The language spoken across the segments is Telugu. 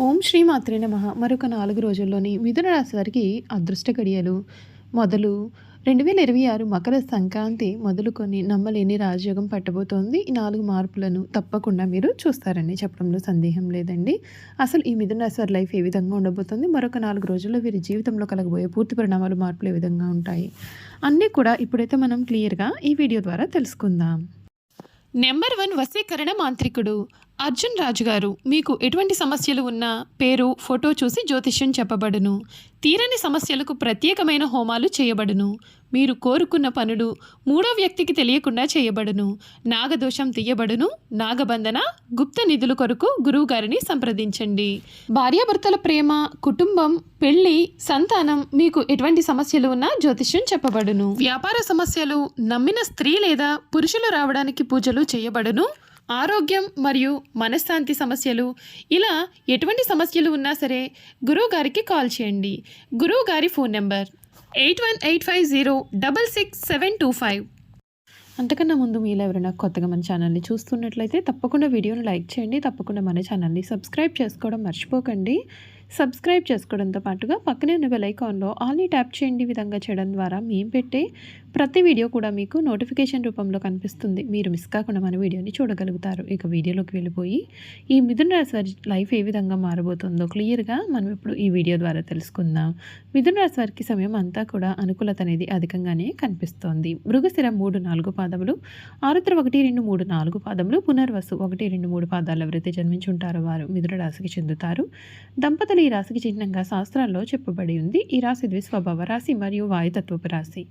ఓం శ్రీ మాత్రే నమ. మరొక నాలుగు రోజుల్లోని మిథున రాశి వారికి అదృష్ట గడియలు. మొదలు రెండు వేల ఇరవై ఆరు మకర సంక్రాంతి మొదలుకొని నమ్మలేని రాజయోగం పట్టబోతోంది. ఈ నాలుగు మార్పులను తప్పకుండా మీరు చూస్తారని చెప్పడంలో సందేహం లేదండి. అసలు ఈ మిథున రాశి వారి లైఫ్ ఏ విధంగా ఉండబోతుంది? మరొక నాలుగు రోజుల్లో వీరి జీవితంలో కలగబోయే పూర్తి పరిణామాలు మార్పులు ఏ విధంగా ఉంటాయి? అన్నీ కూడా ఇప్పుడైతే మనం క్లియర్గా ఈ వీడియో ద్వారా తెలుసుకుందాం. నెంబర్ వన్ వశీకరణ మాంత్రికుడు. అర్జున్ రాజు గారు మీకు ఎటువంటి సమస్యలు ఉన్నా పేరు ఫోటో చూసి జ్యోతిష్యం చెప్పబడును. తీరని సమస్యలకు ప్రత్యేకమైన హోమాలు చేయబడును. మీరు కోరుకున్న పనులు మూడో వ్యక్తికి తెలియకుండా చేయబడును. నాగదోషం తీయబడును. నాగబంధన గుప్త నిధుల కొరకు గురువు గారిని సంప్రదించండి. భార్యాభర్తల ప్రేమ కుటుంబం పెళ్ళి సంతానం మీకు ఎటువంటి సమస్యలు ఉన్నా జ్యోతిష్యం చెప్పబడును. వ్యాపార సమస్యలు నమ్మిన స్త్రీ లేదా పురుషులు రావడానికి పూజలు చేయబడును. ఆరోగ్యం మరియు మనశ్శాంతి సమస్యలు ఇలా ఎటువంటి సమస్యలు ఉన్నా సరే గురువు గారికి కాల్ చేయండి. గురువు గారి phone number eight one eight five zero double six seven two five. అంతకన్నా ముందు మీలో ఎవరైనా కొత్తగా మన ఛానల్ని చూస్తున్నట్లయితే తప్పకుండా వీడియోని లైక్ చేయండి తప్పకుండా మన ఛానల్ని సబ్స్క్రైబ్ చేసుకోవడం మర్చిపోకండి. సబ్స్క్రైబ్ చేసుకోవడంతో పాటుగా పక్కనే ఉన్న బెల్ ఐకాన్లో ఆల్ని ట్యాప్ చేయండి విధంగా చేయడం ద్వారా మేము పెట్టే ప్రతి వీడియో కూడా మీకు నోటిఫికేషన్ రూపంలో కనిపిస్తుంది. మీరు మిస్ కాకుండా మన వీడియోని చూడగలుగుతారు. ఇక వీడియోలోకి వెళ్ళిపోయి ఈ మిథున రాశి వారి లైఫ్ ఏ విధంగా మారబోతుందో క్లియర్గా మనం ఇప్పుడు ఈ వీడియో ద్వారా తెలుసుకుందాం. మిథున రాశి వారికి సమయం అంతా కూడా అనుకూలత అనేది అధికంగానే కనిపిస్తోంది. మృగశిర మూడు నాలుగు పాదములు ఆరుద్ర ఒకటి రెండు మూడు నాలుగు పాదములు పునర్వసు ఒకటి రెండు మూడు పాదాలు ఎవరైతే జన్మించి ఉంటారో వారు. మిథున రాశికి చెందుతారు. దంపతులు ఈ రాశికి చిహ్నంగా శాస్త్రాల్లో చెప్పబడి ఉంది. ఈ రాశి ద్విస్వభావ రాశి మరియు వాయుతత్వపు రాశి.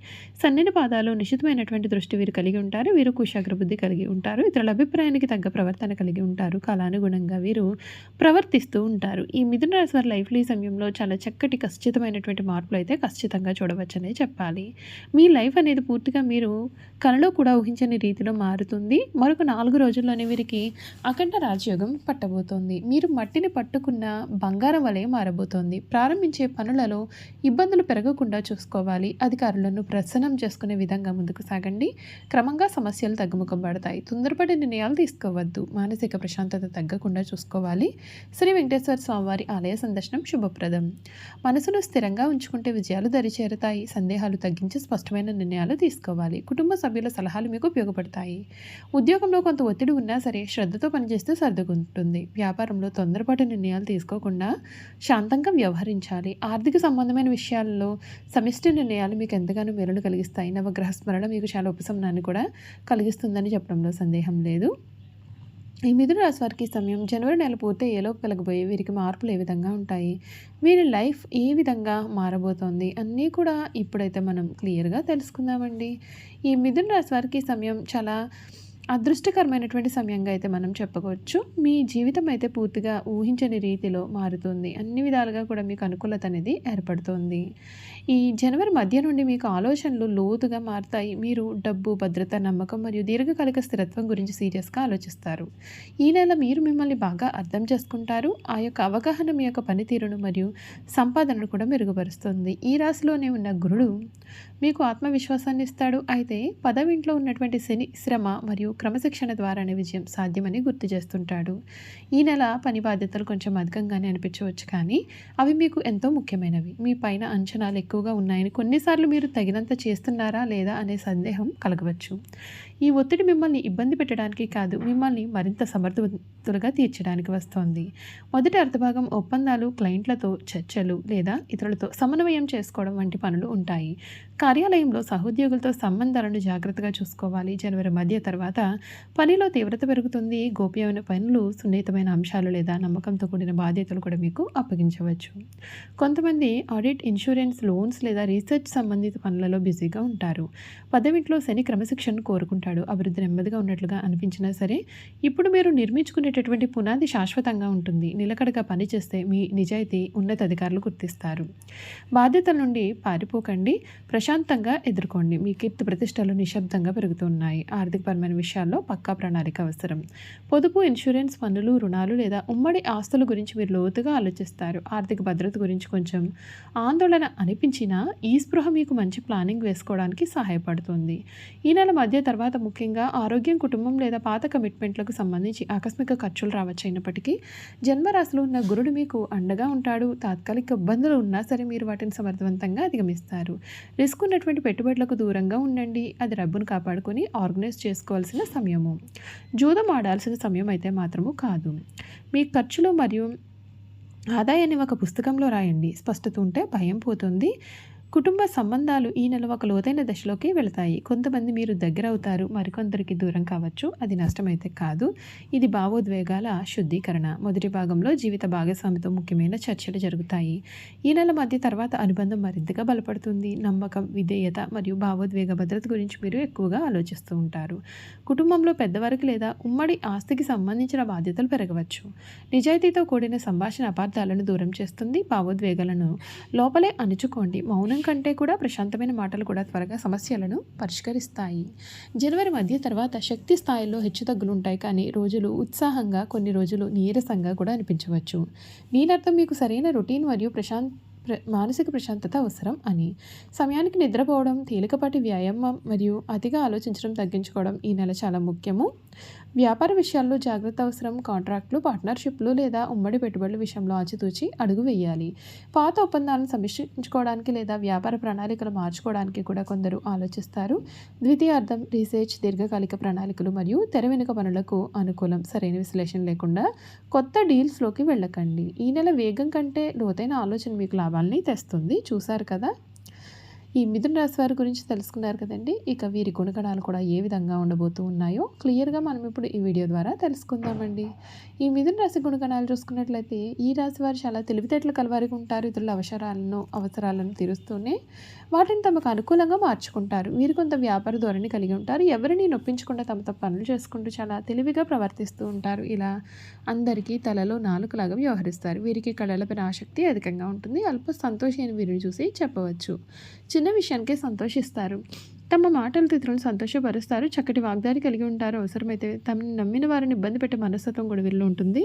సన్నని పాదాలు నిశ్చితమైనటువంటి దృష్టి వీరు కలిగి ఉంటారు. వీరు కుశాగ్ర బుద్ధి కలిగి ఉంటారు. ఇతరుల అభిప్రాయానికి తగ్గ ప్రవర్తన కలిగి ఉంటారు. కాలానుగుణంగా వీరు ప్రవర్తిస్తూ ఉంటారు. ఈ మిథున రాశి వారి లైఫ్లో ఈ సమయంలో చాలా చక్కటి ఖచ్చితమైనటువంటి మార్పులు అయితే ఖచ్చితంగా చూడవచ్చనే చెప్పాలి. మీ లైఫ్ అనేది పూర్తిగా మీరు కలలో కూడా ఊహించని రీతిలో మారుతుంది. మరొక నాలుగు రోజుల్లోనే వీరికి అఖండ రాజయోగం పట్టబోతోంది. మీరు మట్టిని పట్టుకున్న బంగారం వలె మారబోతోంది. ప్రారంభించే పనులలో ఇబ్బందులు పెరగకుండా చూసుకోవాలి. అధికారులను ప్రసన్నం చేసుకునే విధంగా ముందుకు సాగండి. క్రమంగా సమస్యలు తగ్గుముఖం పడతాయి తొందరపడి నిర్ణయాలు తీసుకోవద్దు. మానసిక ప్రశాంతత తగ్గకుండా చూసుకోవాలి. శ్రీ వెంకటేశ్వర స్వామివారి ఆలయ సందర్శనం శుభప్రదం. మనసును స్థిరంగా ఉంచుకుంటే విజయాలు దరిచేరుతాయి. సందేహాలు తగ్గించి స్పష్టమైన నిర్ణయాలు తీసుకోవాలి. కుటుంబ సభ్యుల సలహాలు మీకు ఉపయోగపడతాయి. ఉద్యోగంలో కొంత ఒత్తిడి ఉన్నా సరే శ్రద్ధతో పనిచేస్తే సర్దుకుంటుంది. వ్యాపారంలో తొందరపాటు నిర్ణయాలు తీసుకోకుండా శాంతంగా వ్యవహరించాలి. ఆర్థిక సంబంధమైన విషయాల్లో సమిష్టి నిర్ణయాలు మీకు ఎంతగానో మేలును కలిగిస్తాయి. నవగ్రహ స్మరణ మీకు చాలా ఉపశమనాన్ని కూడా కలిగిస్తుందని చెప్పడంలో సందేహం లేదు. ఈ మిథున రాశి వారికి సమయం జనవరి నెల పూర్తి ఏలోపు కలగబోయే వీరికి మార్పులు ఏ విధంగా ఉంటాయి? వీరి లైఫ్ ఏ విధంగా మారబోతోంది? అన్నీ కూడా ఇప్పుడైతే మనం క్లియర్గా తెలుసుకుందామండి. ఈ మిథున రాశి వారికి సమయం చాలా అదృష్టకరమైనటువంటి సమయంగా అయితే మనం చెప్పుకోవచ్చు మీ జీవితం అయితే పూర్తిగా ఊహించని రీతిలో మారుతుంది. అన్ని విధాలుగా కూడా మీకు అనుకూలత అనేది ఏర్పడుతుంది. ఈ జనవరి మధ్య నుండి మీకు ఆలోచనలు లోతుగా మారుతాయి. మీరు డబ్బు భద్రత నమ్మకం మరియు దీర్ఘకాలిక స్థిరత్వం గురించి సీరియస్గా ఆలోచిస్తారు. ఈ నెల మీరు మిమ్మల్ని బాగా అర్థం చేసుకుంటారు. ఆ యొక్క అవగాహన మీ యొక్క పనితీరును మరియు సంపాదనను కూడా మెరుగుపరుస్తుంది. ఈ రాశిలోనే ఉన్న గురుడు మీకు ఆత్మవిశ్వాసాన్ని ఇస్తాడు. అయితే పదవింట్లో ఉన్నటువంటి శని శ్రమ మరియు క్రమశిక్షణ ద్వారానే విజయం సాధ్యమని గుర్తు చేస్తుంటాడు. ఈ నెల పని బాధ్యతలు కొంచెం అధికంగానే అనిపించవచ్చు కానీ అవి మీకు ఎంతో ముఖ్యమైనవి. మీ పైన అంచనాలు ఎక్కువగా ఉన్నాయని కొన్నిసార్లు మీరు తగినంత చేస్తున్నారా లేదా అనే సందేహం కలగవచ్చు. ఈ ఒత్తిడి మిమ్మల్ని ఇబ్బంది పెట్టడానికి కాదు మిమ్మల్ని మరింత సమర్థవంతులుగా తీర్చడానికి వస్తోంది. మొదటి అర్థభాగం ఒప్పందాలు క్లయింట్లతో చర్చలు లేదా ఇతరులతో సమన్వయం చేసుకోవడం వంటి పనులు ఉంటాయి. కార్యాలయంలో సహోద్యోగులతో సంబంధాలను జాగ్రత్తగా చూసుకోవాలి. జనవరి మధ్య తర్వాత పనిలో తీవ్రత పెరుగుతుంది. గోప్యమైన పనులు సున్నితమైన అంశాలు లేదా నమ్మకంతో కూడిన బాధ్యతలు కూడా మీకు అప్పగించవచ్చు. కొంతమంది ఆడిట్ ఇన్సూరెన్స్ లోన్స్ లేదా రీసెర్చ్ సంబంధిత పనులలో బిజీగా ఉంటారు. పదవింట్లో శని క్రమశిక్షణను కోరుకుంటాడు. అభివృద్ధి నెమ్మదిగా ఉన్నట్లుగా అనిపించినా సరే ఇప్పుడు మీరు నిర్మించుకునేటటువంటి పునాది శాశ్వతంగా ఉంటుంది. నిలకడగా పనిచేస్తే మీ నిజాయితీ ఉన్నతాధికారులు గుర్తిస్తారు. బాధ్యతల నుండి పారిపోకండి. ప్రశాంతంగా ఎదుర్కోండి. మీ కీర్తి ప్రతిష్టలు నిశ్శబ్దంగా పెరుగుతున్నాయి. ఆర్థికపరమైన విషయం విషయాల్లో పక్కా ప్రణాళిక అవసరం. పొదుపు ఇన్సూరెన్స్ పన్నులు రుణాలు లేదా ఉమ్మడి ఆస్తుల గురించి మీరు లోతుగా ఆలోచిస్తారు. ఆర్థిక భద్రత గురించి కొంచెం ఆందోళన అనిపించినా ఈ స్పృహ మీకు మంచి ప్లానింగ్ వేసుకోవడానికి సహాయపడుతుంది. ఈ నెల మధ్య తర్వాత ముఖ్యంగా ఆరోగ్యం కుటుంబం లేదా పాత కమిట్మెంట్లకు సంబంధించి ఆకస్మిక ఖర్చులు రావచ్చు అయినప్పటికీ జన్మరాశిలో ఉన్న గురుడు మీకు అండగా ఉంటాడు. తాత్కాలిక ఇబ్బందులు ఉన్నా సరే మీరు వాటిని సమర్థవంతంగా అధిగమిస్తారు. రిస్క్ ఉన్నటువంటి పెట్టుబడులకు దూరంగా ఉండండి. అది డబ్బును కాపాడుకొని ఆర్గనైజ్ చేసుకోవాల్సిన సమయము. జూదం ఆడాల్సిన సమయం అయితే మాత్రము కాదు. మీ ఖర్చులు మరియు ఆదాయాన్ని ఒక పుస్తకంలో రాయండి. స్పష్టత ఉంటే భయం పోతుంది. కుటుంబ సంబంధాలు ఈ నెల ఒక లోతైన దశలోకి వెళతాయి. కొంతమంది మీరు దగ్గర అవుతారు మరికొందరికి దూరం కావచ్చు. అది నష్టమైతే కాదు. ఇది భావోద్వేగాల శుద్ధీకరణ. మొదటి భాగంలో జీవిత భాగస్వామితో ముఖ్యమైన చర్చలు జరుగుతాయి. ఈ నెల మధ్య తర్వాత అనుబంధం మరింతగా బలపడుతుంది. నమ్మకం విధేయత మరియు భావోద్వేగ భద్రత గురించి మీరు ఎక్కువగా ఆలోచిస్తూ ఉంటారు. కుటుంబంలో పెద్దవారికి లేదా ఉమ్మడి ఆస్తికి సంబంధించిన బాధ్యతలు పెరగవచ్చు. నిజాయితీతో కూడిన సంభాషణ అపార్థాలను దూరం చేస్తుంది భావోద్వేగాలను. లోపలే అణుచుకోండి. మౌనం కంటే కూడా ప్రశాంతమైన మాటలు కూడా త్వరగా సమస్యలను పరిష్కరిస్తాయి. జనవరి మధ్య తర్వాత శక్తి స్థాయిలో హెచ్చుతగ్గులు ఉంటాయి కానీ రోజులు ఉత్సాహంగా కొన్ని రోజులు నీరసంగా కూడా అనిపించవచ్చు. దీని అర్థం మీకు సరైన రొటీన్ మరియు ప్రశాంత మానసిక ప్రశాంతత అవసరం అని. సమయానికి నిద్రపోవడం తేలికపాటి వ్యాయామం మరియు అతిగా ఆలోచించడం తగ్గించుకోవడం ఈ నెల చాలా ముఖ్యము. వ్యాపార విషయాల్లో జాగ్రత్త అవసరం. కాంట్రాక్టులు పార్ట్నర్షిప్లు లేదా ఉమ్మడి పెట్టుబడుల విషయంలో ఆచితూచి అడుగు వేయాలి. పాత ఒప్పందాలను సమీక్షించుకోవడానికి లేదా వ్యాపార ప్రణాళికలు మార్చుకోవడానికి కూడా కొందరు ఆలోచిస్తారు. ద్వితీయార్థం రీసెర్చ్ దీర్ఘకాలిక ప్రణాళికలు మరియు తెర వెనుక పనులకు అనుకూలం. సరైన విశ్లేషణ లేకుండా కొత్త డీల్స్లోకి వెళ్ళకండి. ఈ నెల వేగం కంటే లోతైన ఆలోచన మీకు లాభాలని తెస్తుంది. చూశారు కదా? ఈ మిథున రాశి వారి గురించి తెలుసుకున్నారు కదండి. ఇక వీరి గుణగణాలు కూడా ఏ విధంగా ఉండబోతూ ఉన్నాయో క్లియర్గా మనం ఇప్పుడు ఈ వీడియో ద్వారా తెలుసుకుందామండి. ఈ మిథున రాశి గుణగణాలు చూసుకున్నట్లయితే ఈ రాశి వారు చాలా తెలివితేటలు కలవారికి ఉంటారు. ఇతరుల అవసరాలను అవసరాలను తీరుస్తూనే వాటిని తమకు అనుకూలంగా మార్చుకుంటారు. వీరు కొంత వ్యాపార ధోరణి కలిగి ఉంటారు. ఎవరిని నొప్పించకుండా తమ తమ పనులు చేసుకుంటూ చాలా తెలివిగా ప్రవర్తిస్తూ ఉంటారు. ఇలా అందరికీ తలలో నాలుకలాగా వ్యవహరిస్తారు. వీరికి కళలపైన ఆసక్తి అధికంగా ఉంటుంది. అల్ప సంతోషమైన వీరిని చూసి చెప్పవచ్చు. చిన్న విషయానికే సంతోషిస్తారు. తమ మాటలు ఇతరులను సంతోషపరుస్తారు. చక్కటి వాగ్దారి కలిగి ఉంటారు. అవసరమైతే తమని నమ్మిన వారిని ఇబ్బంది పెట్టే మనస్తత్వం కూడా వీళ్ళు ఉంటుంది.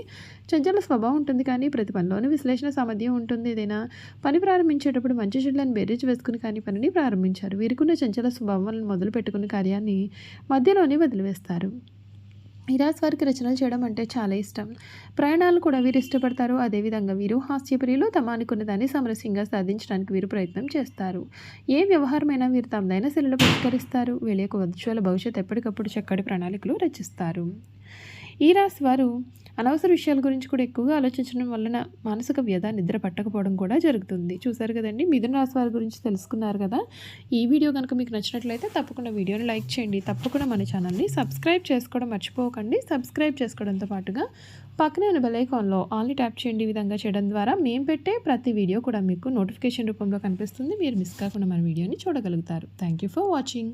చంచల స్వభావం ఉంటుంది కానీ ప్రతి పనిలోనూ విశ్లేషణ సామర్థ్యం ఉంటుంది. ఏదైనా పని ప్రారంభించేటప్పుడు మంచి చెడ్లను బేరీజ్ వేసుకుని కానీ పనిని ప్రారంభించారు. వీరికున్న చంచల స్వభావాలను మొదలు పెట్టుకున్న కార్యాన్ని మధ్యలోనే వదిలివేస్తారు. ఈ రాశి వారికి రచనలు చేయడం అంటే చాలా ఇష్టం. ప్రయాణాలు కూడా వీరు ఇష్టపడతారు. అదేవిధంగా వీరు హాస్యప్రియులు తమ అనుకున్న దాన్ని సమరస్యంగా సాధించడానికి వీరు ప్రయత్నం చేస్తారు. ఏ వ్యవహారమైనా వీరు తమదైన శైలిలో పరిష్కరిస్తారు వీళ్ళ యొక్క ఉజ్వల భవిష్యత్ ఎప్పటికప్పుడు చక్కటి ప్రణాళికలు రచిస్తారు. ఈ రాశి వారు అనవసర విషయాల గురించి కూడా ఎక్కువగా ఆలోచించడం వలన మానసిక వ్యధ నిద్ర పట్టకపోవడం కూడా జరుగుతుంది. చూసారు కదండి? మిథున రాశి వారి గురించి తెలుసుకున్నారు కదా? ఈ వీడియో కనుక మీకు నచ్చినట్లయితే తప్పకుండా వీడియోని లైక్ చేయండి. తప్పకుండా మన ఛానల్ని సబ్స్క్రైబ్ చేసుకోవడం మర్చిపోకండి. సబ్స్క్రైబ్ చేసుకోవడంతో పాటుగా పక్కనే ఉన్న బెల్ ఐకాన్లో ఆల్ని ట్యాప్ చేయండి. ఈ విధంగా చేయడం ద్వారా మేము పెట్టే ప్రతి వీడియో కూడా మీకు నోటిఫికేషన్ రూపంలో కనిపిస్తుంది. మీరు మిస్ కాకుండా మన వీడియోని చూడగలుగుతారు. Thank you for watching.